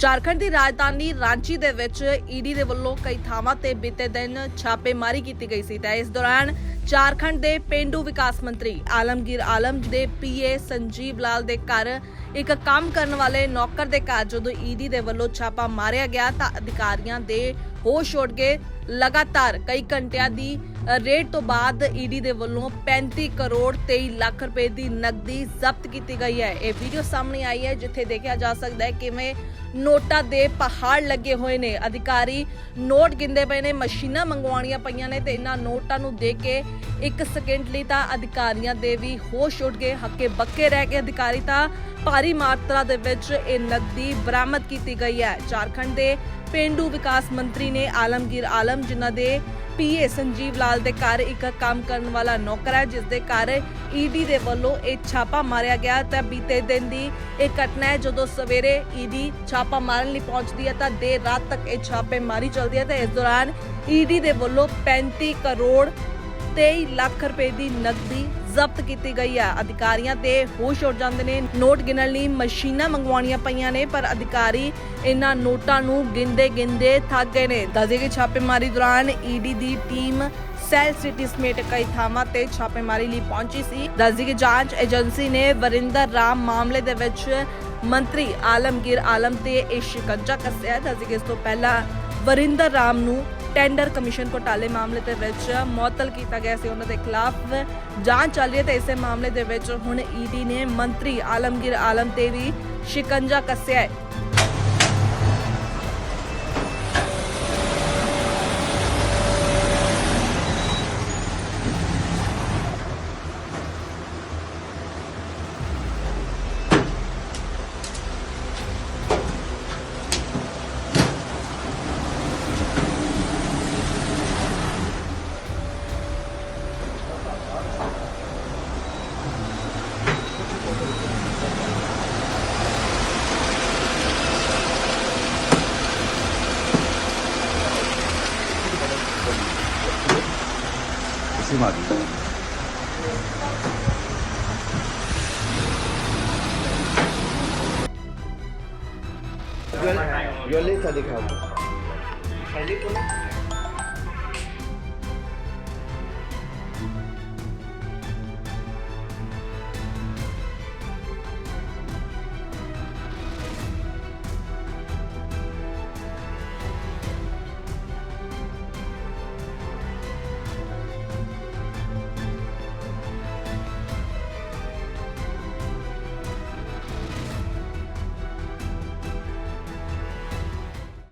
ਝਾਰਖੰਡ ਦੀ ਰਾਜਧਾਨੀ ਰਾਂਚੀ ਦੇ ਵਿੱਚ ਈਡੀ ਦੇ ਵੱਲੋਂ ਕਈ ਥਾਵਾਂ ਤੇ ਬੀਤੇ ਦਿਨ ਛਾਪੇਮਾਰੀ ਕੀਤੀ ਗਈ ਸੀ ਤਾਂ ਇਸ ਦੌਰਾਨ ਝਾਰਖੰਡ ਦੇ ਪਿੰਡੂ ਵਿਕਾਸ ਮੰਤਰੀ ਆਲਮਗੀਰ ਆਲਮ ਦੇ ਪੀਏ ਸੰਜੀਵ ਲਾਲ ਦੇ ਘਰ ਇੱਕ ਕੰਮ ਕਰਨ ਵਾਲੇ ਨੌਕਰ ਦੇ ਘਰ ਜਦੋਂ ਈਡੀ ਦੇ ਵੱਲੋਂ ਛਾਪਾ ਮਾਰਿਆ ਗਿਆ ਤਾਂ ਅਧਿਕਾਰੀਆਂ ਦੇ ਹੋਸ਼ ਉੱਡ ਗਏ। ਲਗਾਤਾਰ ਕਈ ਘੰਟਿਆਂ ਦੀ ਅ, ਰੇਡ ਤੋਂ ਬਾਅਦ ਈਡੀ ਦੇ ਵੱਲੋਂ 35 ਕਰੋੜ 23 ਲੱਖ ਰੁਪਏ ਦੀ ਨਕਦੀ ਜ਼ਬਤ ਕੀਤੀ ਗਈ ਹੈ। ਇਹ ਵੀਡੀਓ ਸਾਹਮਣੇ ਆਈ ਹੈ ਜਿੱਥੇ ਦੇਖਿਆ ਜਾ ਸਕਦਾ ਹੈ ਕਿਵੇਂ ਨੋਟਾਂ ਦੇ ਪਹਾੜ ਲੱਗੇ ਹੋਏ ਨੇ। ਅਧਿਕਾਰੀ ਨੋਟ ਗਿੰਦੇ ਪਏ ਨੇ ਮਸ਼ੀਨਾਂ ਮੰਗਵਾਉਣੀਆਂ ਪਈਆਂ ਨੇ ਤੇ ਇਹਨਾਂ ਨੋਟਾਂ ਨੂੰ ਦੇਖ ਕੇ ਇੱਕ ਸਕਿੰਟ ਲਈ ਤਾਂ ਅਧਿਕਾਰੀਆਂ ਦੇ ਵੀ ਹੋਸ਼ ਉੱਡ ਗਏ ਹੱਕੇ ਬੱਕੇ ਰਹਿ ਕੇ ਅਧਿਕਾਰੀ ਤਾਂ ਭਾਰੀ ਮਾਤਰਾ ਦੇ ਵਿੱਚ ਇਹ ਨਕਦੀ ਬਰਾਮਦ ਕੀਤੀ ਗਈ ਹੈ। ਝਾਰਖੰਡ ਦੇ ਪਿੰਡੂ ਵਿਕਾਸ ਮੰਤਰੀ ਨੇ ਆਲਮਗੀਰ ਆਲਮ ਜਿਨ੍ਹਾਂ ਦੇ ਪੀਏ ਸੰਜੀਵ ਲਾਲ ਦੇ ਘਰ ਇੱਕ ਕੰਮ ਕਰਨ ਵਾਲਾ ਨੌਕਰ ਹੈ, ਜਿਸ ਦੇ ਘਰ ਈਡੀ ਦੇ ਵੱਲੋਂ ਇਹ ਛਾਪਾ ਮਾਰਿਆ ਗਿਆ ਤਾਂ ਬੀਤੇ ਦਿਨ ਦੀ ਇਹ ਘਟਨਾ ਹੈ, ਜਦੋਂ ਸਵੇਰੇ ਈਡੀ ਛਾਪਾ ਮਾਰਨ ਲਈ ਪਹੁੰਚਦੀ ਹੈ ਤਾਂ ਦੇਰ ਰਾਤ ਤੱਕ ਇਹ ਛਾਪੇ ਮਾਰੀ ਚੱਲਦੀ ਹੈ ਤੇ ਇਸ ਦੌਰਾਨ ਈਡੀ ਦੇ ਵੱਲੋਂ 35 ਕਰੋੜ 23 ਲੱਖ ਰੁਪਏ ਦੀ ਨਕਦੀ ਜ਼ਬਤ ਕੀਤੀ ਗਈ ਹੈ। ਅਧਿਕਾਰੀਆਂ ਤੇ ਹੋਸ਼ ਉੱਡ ਜਾਂਦੇ ਨੇ। ਨੋਟ ਗਿਣਨ ਲਈ ਮਸ਼ੀਨਾਂ ਮੰਗਵਾਉਣੀਆਂ ਪਈਆਂ ਨੇ, ਪਰ ਅਧਿਕਾਰੀ ਇਹਨਾਂ ਨੋਟਾਂ ਨੂੰ ਗਿਣਦੇ ਗਿਣਦੇ ਥੱਕ ਗਏ ਨੇ। ਦੱਸਦੇ ਕਿ ਛਾਪੇਮਾਰੀ ਦੌਰਾਨ ਈਡੀ ਦੀ ਟੀਮ ਸੈਲ ਸਿਟੀ ਸਮੇਤ ਕਈ ਥਾਵਾਂ ਤੇ ਛਾਪੇਮਾਰੀ ਲਈ ਪਹੁੰਚੀ ਸੀ। ਦੱਸਦੀ ਕਿ ਜਾਂਚ ਏਜੰਸੀ ਨੇ ਵਰਿੰਦਰ ਰਾਮ ਮਾਮਲੇ ਦੇ ਵਿੱਚ ਮੰਤਰੀ ਆਲਮਗੀਰ ਆਲਮ ਤੇ ਇਹ ਸ਼ਿਕੰਜਾ ਕੱਸਿਆ ਹੈ। ਦੱਸਦੀ ਕਿ ਇਸ ਤੋਂ ਪਹਿਲਾਂ ਵਰਿੰਦਰ ਰਾਮ ਨੂੰ ਟੈਂਡਰ ਕਮਿਸ਼ਨ ਘੋਟਾਲੇ ਮਾਮਲੇ ਦੇ ਵਿੱਚ ਮੁਅੱਤਲ ਕੀਤਾ ਗਿਆ ਸੀ। ਉਹਨਾਂ ਦੇ ਖਿਲਾਫ ਜਾਂਚ ਚੱਲ ਰਹੀ ਹੈ ਤੇ ਇਸੇ ਮਾਮਲੇ ਦੇ ਵਿੱਚ ਹੁਣ ਈਡੀ ਨੇ ਮੰਤਰੀ ਆਲਮਗੀਰ ਆਲਮ ਤੇ ਵੀ ਸ਼ਿਕੰਜਾ ਕੱਸਿਆ ਹੈ। ਅਸੀਂ ਮਾਰੀ Violeta de Cabo.